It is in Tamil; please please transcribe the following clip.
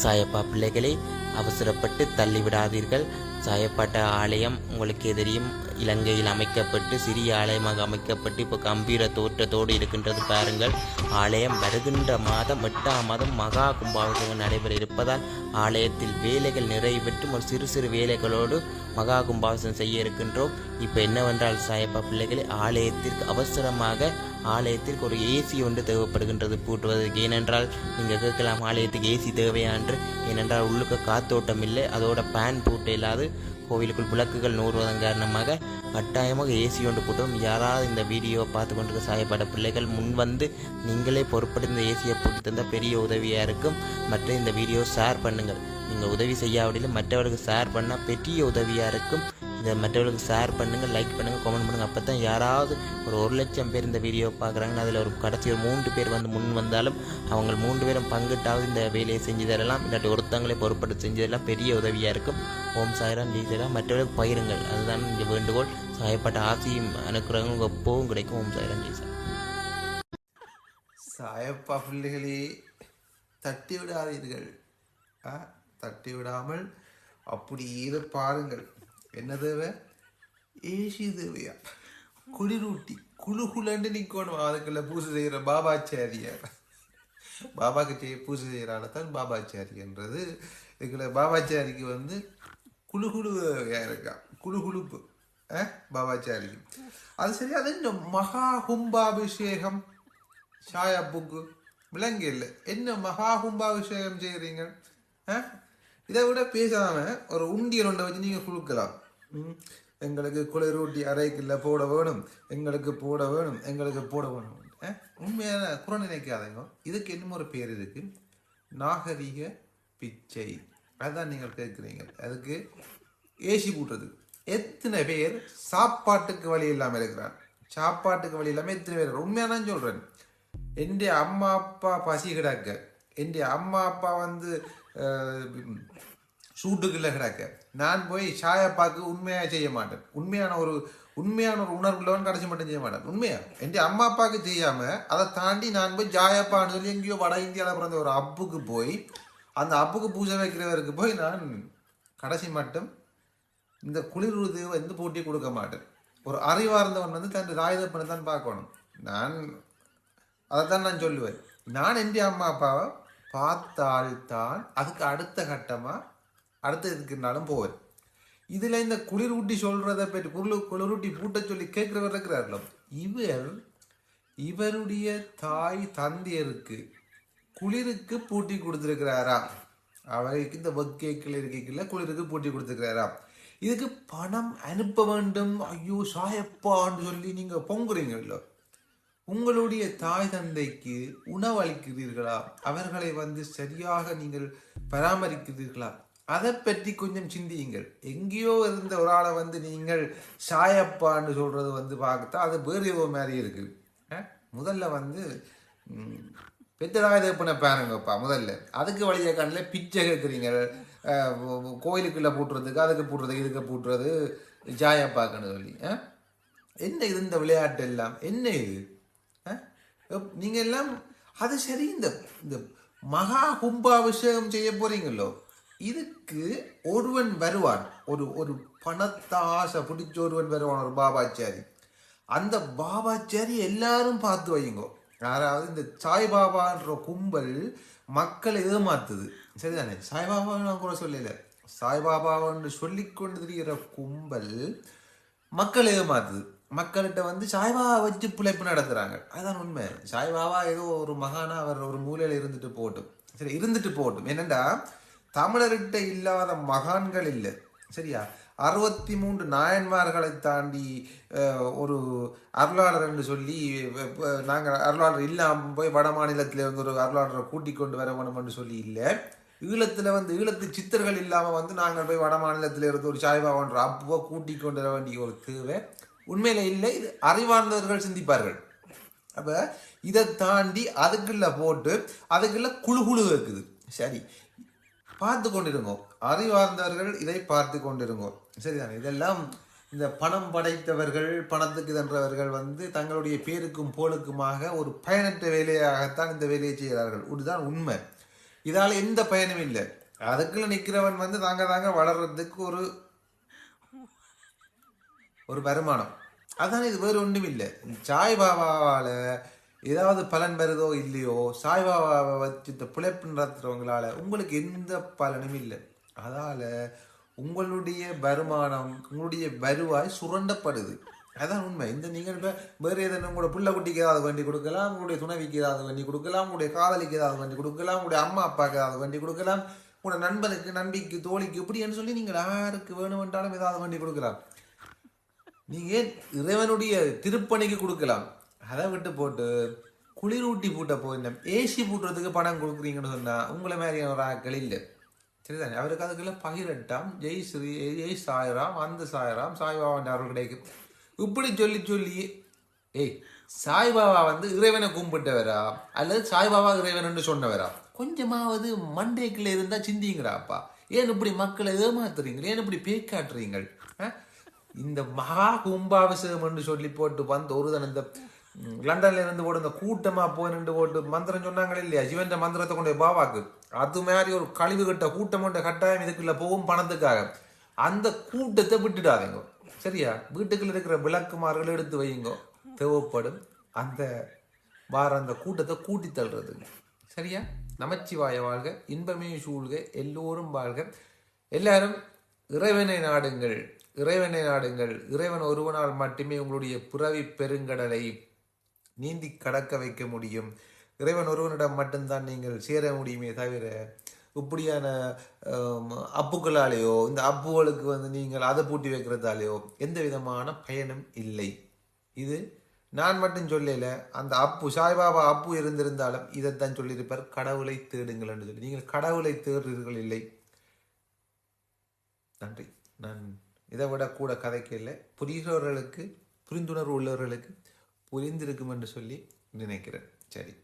சாயப்பா பிள்ளைகளை அவசரப்பட்டு தள்ளிவிடாதீர்கள். சாயப்பாட்ட ஆலயம் உங்களுக்கு தெரியும் இலங்கையில் அமைக்கப்பட்டு சிறிய ஆலயமாக அமைக்கப்பட்டு இப்போ கம்பீர தோற்றத்தோடு இருக்கின்றது பாருங்கள். ஆலயம் வருகின்ற மாதம் எட்டாம் மாதம் மகா கும்பாபிஷேகம் நடைபெற இருப்பதால் ஆலயத்தில் வேலைகள் நிறைவேற்றும் ஒரு சிறு சிறு வேலைகளோடு மகா கும்பாபிஷேகம் செய்ய இருக்கின்றோம். இப்போ என்னவென்றால் சாயப்பா பிள்ளைகளை ஆலயத்திற்கு அவசரமாக ஆலயத்திற்கு ஒரு ஏசி ஒன்று தேவைப்படுகின்றது பூட்டுவதற்கு. ஏனென்றால் நீங்கள் கேட்கலாம் ஆலயத்துக்கு ஏசி தேவையா என்று. ஏனென்றால் உள்ளுக்கு காத்தோட்டம் இல்லை. அதோட பேன் பூட்டு இல்லாது கோவிலுக்குள் விளக்குகள் நூறுவதன் காரணமாக கட்டாயமாக ஏசி ஒன்று போட்டோம் யாராவது இந்த வீடியோவை பார்த்து கொண்டிருக்க சாயப்பட பிள்ளைகள் முன் வந்து நீங்களே பொறுப்பட்டு இந்த ஏசியை போட்டு தந்தால் பெரிய உதவியாக இருக்கும். மற்றும் இந்த வீடியோ ஷேர் பண்ணுங்கள். நீங்கள் உதவி செய்யாவிடிலும் மற்றவர்களுக்கு ஷேர் பண்ணால் பெரிய உதவியாக இருக்கும். இதை மற்றவர்களுக்கு ஷேர் பண்ணுங்கள் லைக் பண்ணுங்கள் கமெண்ட் பண்ணுங்கள் அப்போ தான் யாராவது ஒரு ஒரு லட்சம் பேர் இந்த வீடியோ பார்க்குறாங்கன்னா அதில் ஒரு கடைசி ஒரு மூன்று பேர் வந்து முன் வந்தாலும் அவங்க மூன்று பேரும் பங்கிட்டாவது இந்த வேலையை செஞ்சு தரலாம். இல்லாட்டி ஒருத்தங்களே பொறுப்பட்டு செஞ்சதெல்லாம் பெரிய உதவியாக இருக்கும். ஓம் சாய்ராம் ஜெய் சாய்ராம். மற்றவர்களுக்கு பயிருங்கள் அதுதான் இந்த வேண்டுகோள். சாயப்பட்ட ஆசையும் அனுக்கிறவங்க எப்போவும் கிடைக்கும். ஓம் சாய்ராம் ஜெய் சாய்ராம். சாயப்பா பிள்ளைகளே தட்டி விடாதீர்கள் ஆ தட்டி விடாமல் அப்படியே பாருங்கள். என்ன தேவை? ஏசி தேவையா? குளிரூட்டி குழு நிற்கணும் அதுக்குள்ள பூஜை செய்கிற பாபாச்சாரியார். பாபாக்கு செய்ய பூஜை செய்கிறால தான் பாபாச்சாரின்றது. இதுக்குள்ள பாபாச்சாரிக்கு வந்து குழு இருக்கான் இருக்கா? குழு ஆ? பாபாச்சாரிக்கு. அது சரி அது இந்த மகா கும்பாபிஷேகம்? ஷாயா புக்கு விலங்கு இல்லை. என்ன மகா கும்பாபிஷேகம் செய்கிறீங்க ஆ? இதை விட பேசாமல் ஒரு உண்டியல் ஒன்றை வச்சு நீங்கள் கொடுக்கலாம் ம். எங்களுக்கு குளிரூட்டி அறைக்குள்ள போட வேணும். எங்களுக்கு போட வேணும். எங்களுக்கு போட வேணும். உண்மையான குறை நினைக்காதீங்க. இதுக்கு இன்னும் ஒரு பேர் இருக்கு. நாகரிக பிச்சை. அதான் நீங்கள் கேட்குறீங்க. அதுக்கு ஏசி கூட்டுறது எத்தனை பேர் சாப்பாட்டுக்கு வழி இல்லாமல் இருக்கிறார்? சாப்பாட்டுக்கு வழி இல்லாமல் எத்தனை பேர்? உண்மையாக சொல்கிறேன் என் அம்மா அப்பா பசி கிடக்க. என் அம்மா அப்பா வந்து சூட்டுக்குள்ள கிடக்க. நான் போய் சாயப்பாக்கு உண்மையாக செய்ய மாட்டேன். உண்மையான ஒரு உண்மையான ஒரு உணர்வுள்ளவன் கடைசி மட்டும் செய்ய மாட்டேன். உண்மையா? என் அம்மா அப்பாவுக்கு செய்யாமல் அதை தாண்டி நான் போய் ஜாயப்பான்னு சொல்லி எங்கேயோ வட இந்தியாவில் பிறந்த ஒரு அப்புக்கு போய் அந்த அப்புக்கு பூஜை வைக்கிறவருக்கு போய் நான் கடைசி மட்டும் இந்த குளிர்வுது வந்து போட்டி கொடுக்க மாட்டேன். ஒரு அறிவார்ந்தவன் வந்து தன் ராயுதப்பனை தான் பார்க்கணும். நான் அதைத்தான் நான் சொல்லுவேன். நான் என் அம்மா அப்பாவை பார்த்தால்தான் அதுக்கு அடுத்த கட்டமாக அடுத்த இதுக்குனாலும் போவார் இதில் இந்த குளிரூட்டி சொல்கிறத பற்றி குளிர் குளிரூட்டி பூட்ட சொல்லி கேட்குறவர் இருக்கிறார்களோ? இவர் இவருடைய தாய் தந்தையருக்கு குளிருக்கு பூட்டி கொடுத்துருக்கிறாரா? அவருக்கு இந்த வக்கேக்கில் இருக்கைக்குள்ள குளிருக்கு பூட்டி கொடுத்துருக்கிறாரா? இதுக்கு பணம் அனுப்ப வேண்டும். ஐயோ சாயப்பான்னு சொல்லி நீங்கள் பொங்குறீங்களோ உங்களுடைய தாய் தந்தைக்கு உணவளிக்கிறீர்களா? அவர்களை வந்து சரியாக நீங்கள் பராமரிக்கிறீர்களா? அதை பற்றி கொஞ்சம் சிந்தியுங்கள். எங்கேயோ இருந்த ஒரு ஆளை வந்து நீங்கள் சாயப்பான்னு சொல்கிறது வந்து பார்த்தா அது வேறு மாதிரி இருக்குது முதல்ல வந்து ம், பெத்தராயுதப்பனை பாருங்கப்பா முதல்ல. அதுக்கு வழியை கண்ணில் பிச்சை கேட்குறீங்க கோயிலுக்குள்ளே பூட்டுறதுக்கு அதுக்கு பூட்டுறது இதுக்கு பூட்டுறது ஜாயப்பாக்குன்னு சொல்லி என்ன இது இந்த விளையாட்டு எல்லாம்? என்ன இது? நீங்கள் நீங்க எல்லாம் அது சரி இந்த இந்த மகா கும்பாபிஷேகம் செய்ய போறீங்களோ? இதுக்கு ஒருவன் வருவான். ஒரு ஒரு பணத்தாசை பிடிச்ச ஒருவன் வருவான் ஒரு பாபாச்சாரி. அந்த பாபாச்சாரி எல்லாரும் பார்த்து வையுங்கோ. யாராவது இந்த சாய்பாபான்ற கும்பல் மக்களை ஏமாத்துது. சரிதானே? சாய்பாபா நான் கூட சொல்லல. சாய்பாபான்னு சொல்லிக்கொண்டு திரிகிற கும்பல் மக்களை ஏமாத்துது. மக்கள்கிட்ட வந்து சாய்பாவை வச்சு பிழைப்பு நடத்துகிறாங்க அதுதான் உண்மை. சாய்பாவா ஏதோ ஒரு மகானா அவர் ஒரு மூலையில் இருந்துட்டு போகட்டும். சரி இருந்துட்டு போகட்டும். என்னென்னா தமிழர்கிட்ட இல்லாத மகான்கள் இல்லை. சரியா? அறுபத்தி மூன்று நாயன்மார்களை தாண்டி ஒரு அருளாளர் என்று சொல்லி நாங்கள் அருளாளர் இல்லாமல் போய் வட மாநிலத்தில் இருந்து ஒரு அருளாளரை கூட்டிக் கொண்டு வர வேணும் என்று சொல்லி இல்லை. ஈழத்தில் வந்து ஈழத்து சித்தர்கள் இல்லாமல் வந்து நாங்கள் போய் வட மாநிலத்தில் இருந்து ஒரு சாய்பாபான்ற அப்போ கூட்டிக் கொண்டு வர வேண்டிய ஒரு தேவை. உண்மையில இல்லை இது அறிவார்ந்தவர்கள் சிந்திப்பார்கள். அப்போ இதை தாண்டி அதுக்குள்ள போட்டு அதுக்குள்ள குழு குழு இருக்குது. சரி. பார்த்து கொண்டிருங்கோ. அறிவார்ந்தவர்கள் இதை பார்த்து கொண்டிருங்கோ. சரிதானே? இதெல்லாம் இந்த பணம் படைத்தவர்கள் பணத்துக்கு தன்றவர்கள் வந்து தங்களுடைய பேருக்கும் போலுக்குமாக ஒரு பயனற்ற வேலையாகத்தான் இந்த வேலையை செய்கிறார்கள். இதுதான் உண்மை. இதால் எந்த பயனும் இல்லை. அதுக்குள்ள நிற்கிறவன் வந்து தாங்க தாங்க வளர்றதுக்கு ஒரு ஒரு வருமானம். அதான் இது வேறு ஒன்றும் இல்லை சாய் பாபாவால் ஏதாவது பலன் வருதோ இல்லையோ சாய் பாபாவை வச்சு இந்த பிழைப்பு நடத்துறவங்களால உங்களுக்கு எந்த பலனும் இல்லை. அதால் உங்களுடைய வருமானம் உங்களுடைய வருவாய் சுரண்டப்படுது. அதான் உண்மை. இந்த நீங்கள் இப்போ வேறு எதனா உங்களோட பிள்ளை குட்டிக்கு ஏதாவது வண்டி கொடுக்கலாம் உங்களுடைய துணைவிக்கு ஏதாவது வண்டி கொடுக்கலாம் உங்களுடைய காதலிக்கு ஏதாவது வண்டி கொடுக்கலாம் உங்களுடைய அம்மா அப்பாவுக்கு ஏதாவது வண்டி கொடுக்கலாம் உங்களோட நண்பனுக்கு நண்பிக்கு தோழிக்கு இப்படின்னு சொல்லி நீங்கள் யாருக்கு வேணுமென்றாலும் ஏதாவது வண்டி கொடுக்கலாம். நீங்க ஏன் இறைவனுடைய திருப்பணிக்கு கொடுக்கலாம்? அதை விட்டு போட்டு குளிரூட்டி பூட்ட போயிருந்தோம் ஏசி பூட்டுறதுக்கு பணம் கொடுக்குறீங்கன்னு சொன்னா உங்களை மாதிரியான ஒரு ஆட்கள் இல்லை. சரிதானே? அவருக்கு அதுக்குள்ள பகிரட்டாம் ஜெய் ஸ்ரீ ஜெய் சாய்ராம் அந்த சாய்ராம் சாய்பாபான்ற அவர் கிடைக்கும் இப்படி சொல்லி சொல்லி ஏய் சாய்பாபா வந்து இறைவனை கும்பிட்டவரா? அல்லது சாய்பாபா இறைவன் சொன்னவரா? கொஞ்சமாவது மண்டேக்குள்ள இருந்தா சிந்திங்கிறாப்பா ஏன் இப்படி மக்களை ஏமாத்துறீங்க? ஏன் இப்படி பேக்காட்டுறீங்க ஆ? இந்த மகா கும்பாபிஷேகம் என்று சொல்லி போட்டு வந்து ஒரு இந்த லண்டன்ல இருந்து போட்டு இந்த கூட்டமா போய் நின்று போட்டு மந்திரம் சொன்னாங்களே இல்லையா? சிவன் மந்திரத்தை கொண்டு போய் பாவாக்கு. அது மாதிரி ஒரு கழிவு கட்ட கூட்டம் கொண்ட கட்டாயம் இதுக்குள்ள போகும் பணத்துக்காக. அந்த கூட்டத்தை விட்டுடாதீங்க. சரியா? வீட்டுக்குள்ள இருக்கிற விளக்குமார்கள் எடுத்து வையுங்க. தேவைப்படும் அந்த வார அந்த கூட்டத்தை கூட்டி தள்ளுறது சரியா? நமச்சிவாய வாழ்க இன்பமே சூழ்க எல்லோரும் வாழ்க. எல்லாரும் இறைவனை நாடுங்கள். இறைவனை நாடுங்கள். இறைவன் ஒருவனால் மட்டுமே உங்களுடைய பிறவி பெருங்கடலை நீந்தி கடக்க வைக்க முடியும். இறைவன் ஒருவனிடம் மட்டும்தான் நீங்கள் சேர முடியுமே தவிர இப்படியான ஆம், அப்புக்களாலேயோ இந்த அப்புகளுக்கு வந்து நீங்கள் அதை பூட்டி வைக்கிறதாலேயோ எந்த விதமான பயனும் இல்லை. இது நான் மட்டும் சொல்லல அந்த அப்பு சாய்பாபா அப்பு இருந்திருந்தாலும் இதைத்தான் சொல்லியிருப்பார் கடவுளை தேடுங்கள் என்று சொல்லி. நீங்கள் கடவுளை தேடுறீர்கள் இல்லை. நன்றி. நான் இதை விட கூட கதைக்கு இல்லை புரிகிறவர்களுக்கு புரிந்துணர்வு உள்ளவர்களுக்கு புரிந்திருக்கும் என்று சொல்லி நினைக்கிறேன். சரி.